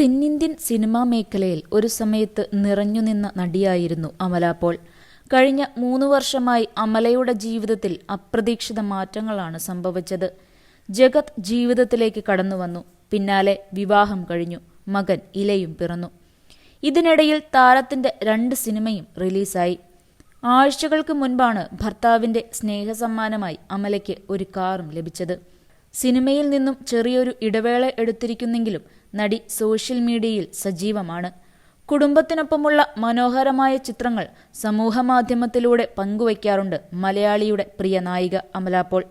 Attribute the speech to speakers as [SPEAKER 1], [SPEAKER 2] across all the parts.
[SPEAKER 1] തെന്നിന്ത്യൻ സിനിമാ മേഖലയിൽ ഒരു സമയത്ത് നിറഞ്ഞുനിന്ന നടിയായിരുന്നു അമല പോൾ. കഴിഞ്ഞ മൂന്ന് വർഷമായി അമലയുടെ ജീവിതത്തിൽ അപ്രതീക്ഷിത മാറ്റങ്ങളാണ് സംഭവിച്ചത്. ജഗത് ജീവിതത്തിലേക്ക് കടന്നു വന്നു. പിന്നാലെ വിവാഹം കഴിഞ്ഞു. മകൻ ഇലയും പിറന്നു. ഇതിനിടയിൽ താരത്തിന്റെ രണ്ട് സിനിമയും റിലീസായി. ആഴ്ചകൾക്ക് മുൻപാണ് ഭർത്താവിന്റെ സ്നേഹസമ്മാനമായി അമലയ്ക്ക് ഒരു കാറും ലഭിച്ചത്. സിനിമയിൽ നിന്നും ചെറിയൊരു ഇടവേള എടുത്തിരിക്കുന്നെങ്കിലും നടി സോഷ്യൽ മീഡിയയിൽ സജീവമാണ്. കുടുംബത്തിനൊപ്പമുള്ള മനോഹരമായ ചിത്രങ്ങൾ സമൂഹമാധ്യമത്തിലൂടെ പങ്കുവയ്ക്കാറുണ്ട് മലയാളിയുടെ പ്രിയ നായിക അമല പോൾ.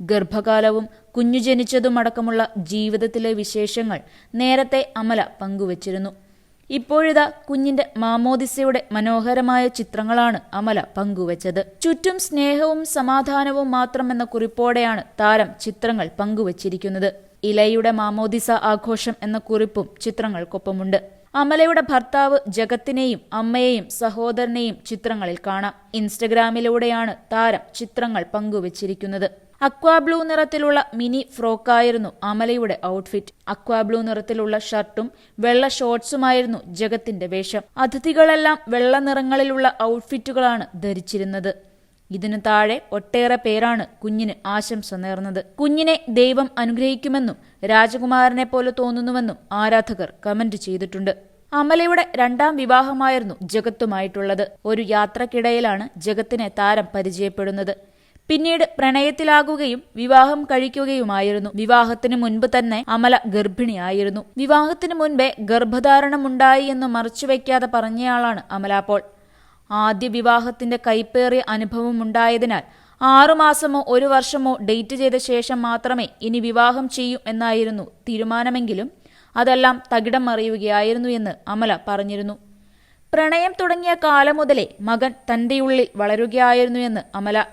[SPEAKER 1] ഗർഭകാലവും കുഞ്ഞു ജനിച്ചതുമടക്കമുള്ള ജീവിതത്തിലെ വിശേഷങ്ങൾ നേരത്തെ അമല പങ്കുവച്ചിരുന്നു. ഇപ്പോഴിതാ കുഞ്ഞിന്റെ മാമോദിസയുടെ മനോഹരമായ ചിത്രങ്ങളാണ് അമല പങ്കുവച്ചത്. ചുറ്റും സ്നേഹവും സമാധാനവും മാത്രമെന്ന കുറിപ്പോടെയാണ് താരം ചിത്രങ്ങൾ പങ്കുവച്ചിരിക്കുന്നത്. ഇലയുടെ മാമോദിസ ആഘോഷം എന്ന കുറിപ്പും ചിത്രങ്ങൾക്കൊപ്പമുണ്ട്. അമലയുടെ ഭർത്താവ് ജഗത്തിനെയും അമ്മയെയും സഹോദരനെയും ചിത്രങ്ങളിൽ കാണാം. ഇൻസ്റ്റഗ്രാമിലൂടെയാണ് താരം ചിത്രങ്ങൾ പങ്കുവച്ചിരിക്കുന്നത്. അക്വാബ്ലൂ നിറത്തിലുള്ള മിനി ഫ്രോക്കായിരുന്നു അമലയുടെ ഔട്ട്ഫിറ്റ്. അക്വാബ്ലൂ നിറത്തിലുള്ള ഷർട്ടും വെള്ള ഷോർട്സുമായിരുന്നു ജഗത്തിന്റെ വേഷം. അതിഥികളെല്ലാം വെള്ള നിറങ്ങളിലുള്ള ഔട്ട്ഫിറ്റുകളാണ് ധരിച്ചിരുന്നത്. ഇതിനു താഴെ ഒട്ടേറെ പേരാണ് കുഞ്ഞിന് ആശംസ നേർന്നത്. കുഞ്ഞിനെ ദൈവം അനുഗ്രഹിക്കുമെന്നും രാജകുമാരനെ പോലെ തോന്നുന്നുവെന്നും ആരാധകർ കമന്റ് ചെയ്തിട്ടുണ്ട്. അമലയുടെ രണ്ടാം വിവാഹമായിരുന്നു ജഗത്തുമായിട്ടുള്ളത്. ഒരു യാത്രക്കിടയിലാണ് ജഗത്തിനെ താരം പരിചയപ്പെടുന്നത്. പിന്നീട് പ്രണയത്തിലാകുകയും വിവാഹം കഴിക്കുകയുമായിരുന്നു. വിവാഹത്തിന് മുൻപ് തന്നെ അമല ഗർഭിണിയായിരുന്നു. വിവാഹത്തിന് മുൻപേ ഗർഭധാരണമുണ്ടായി എന്ന് മറച്ചുവെക്കാതെ പറഞ്ഞയാളാണ് അമല അപ്പോൾ. ആദ്യ വിവാഹത്തിന്റെ കൈപ്പേറിയ അനുഭവം ഉണ്ടായതിനാൽ ആറുമാസമോ ഒരു വർഷമോ ഡേറ്റ് ചെയ്ത ശേഷം മാത്രമേ ഇനി വിവാഹം ചെയ്യൂ എന്നായിരുന്നു തീരുമാനമെങ്കിലും അതെല്ലാം തകിടം മറിയുകയായിരുന്നു എന്ന് അമല പറഞ്ഞിരുന്നു. പ്രണയം തുടങ്ങിയ കാലം മുതലേ മകൻ തന്റെയുള്ളിൽ വളരുകയായിരുന്നു എന്ന് അമല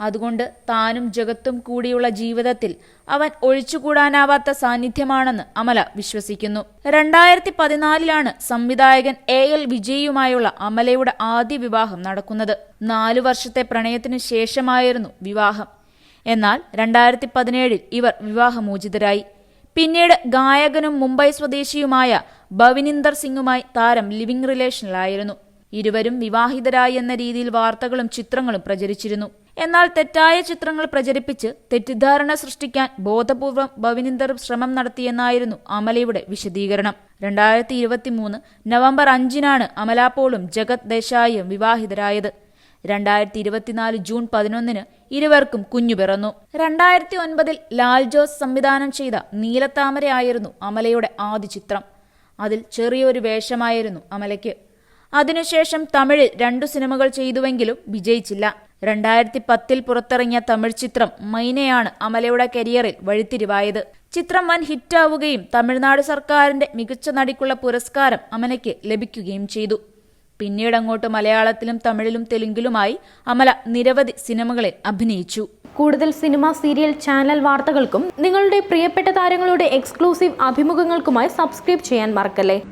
[SPEAKER 1] അതുകൊണ്ട് താനും ജഗത്തും കൂടിയുള്ള ജീവിതത്തിൽ അവൻ ഒഴിച്ചുകൂടാനാവാത്ത സാന്നിധ്യമാണെന്ന് അമല വിശ്വസിക്കുന്നു. രണ്ടായിരത്തി പതിനാലിലാണ് സംവിധായകൻ എ എൽ വിജയുമായുള്ള അമലയുടെ ആദ്യ വിവാഹം നടക്കുന്നത്. നാലു വർഷത്തെ പ്രണയത്തിനു ശേഷമായിരുന്നു വിവാഹം. എന്നാൽ രണ്ടായിരത്തി പതിനേഴിൽ ഇവർ വിവാഹമോചിതരായി. പിന്നീട് ഗായകനും മുംബൈ സ്വദേശിയുമായ ഭവിനിന്ദർ സിംഗുമായി താരം ലിവിംഗ് റിലേഷനിലായിരുന്നു. ഇരുവരും വിവാഹിതരായി എന്ന രീതിയിൽ വാർത്തകളും ചിത്രങ്ങളും പ്രചരിച്ചിരുന്നു. എന്നാൽ തെറ്റായ ചിത്രങ്ങൾ പ്രചരിപ്പിച്ച് തെറ്റിദ്ധാരണ സൃഷ്ടിക്കാൻ ബോധപൂർവം ഭവിനിന്ദർ ശ്രമം നടത്തിയെന്നായിരുന്നു അമലയുടെ വിശദീകരണം. രണ്ടായിരത്തി ഇരുപത്തി മൂന്ന് നവംബർ അഞ്ചിനാണ് അമലാപോളും ജഗത് ദേശായിയും വിവാഹിതരായത്. രണ്ടായിരത്തി ഇരുപത്തിനാല് ജൂൺ പതിനൊന്നിന് ഇരുവർക്കും കുഞ്ഞു പിറന്നു. രണ്ടായിരത്തി ഒൻപതിൽ ലാൽ ജോസ് സംവിധാനം ചെയ്ത നീലത്താമരയായിരുന്നു അമലയുടെ ആദ്യ ചിത്രം. അതിൽ ചെറിയൊരു വേഷമായിരുന്നു അമലയ്ക്ക്. അതിനുശേഷം തമിഴിൽ രണ്ടു സിനിമകൾ ചെയ്തുവെങ്കിലും വിജയിച്ചില്ല. രണ്ടായിരത്തി പത്തിൽ പുറത്തിറങ്ങിയ തമിഴ് ചിത്രം മൈനയാണ് അമലയുടെ കരിയറിൽ വഴിത്തിരിവായത്. ചിത്രം വൻ ഹിറ്റാവുകയും തമിഴ്നാട് സർക്കാരിന്റെ മികച്ച നടിക്കുള്ള പുരസ്കാരം അമലയ്ക്ക് ലഭിക്കുകയും ചെയ്തു. പിന്നീട് അങ്ങോട്ട് മലയാളത്തിലും തമിഴിലും തെലുങ്കിലുമായി അമല നിരവധി സിനിമകളിൽ അഭിനയിച്ചു.
[SPEAKER 2] കൂടുതൽ സിനിമ സീരിയൽ ചാനൽ വാർത്തകൾക്കും നിങ്ങളുടെ പ്രിയപ്പെട്ട താരങ്ങളുടെ എക്സ്ക്ലൂസീവ് അഭിമുഖങ്ങൾക്കുമായി സബ്സ്ക്രൈബ് ചെയ്യാൻ മറക്കല്ലേ?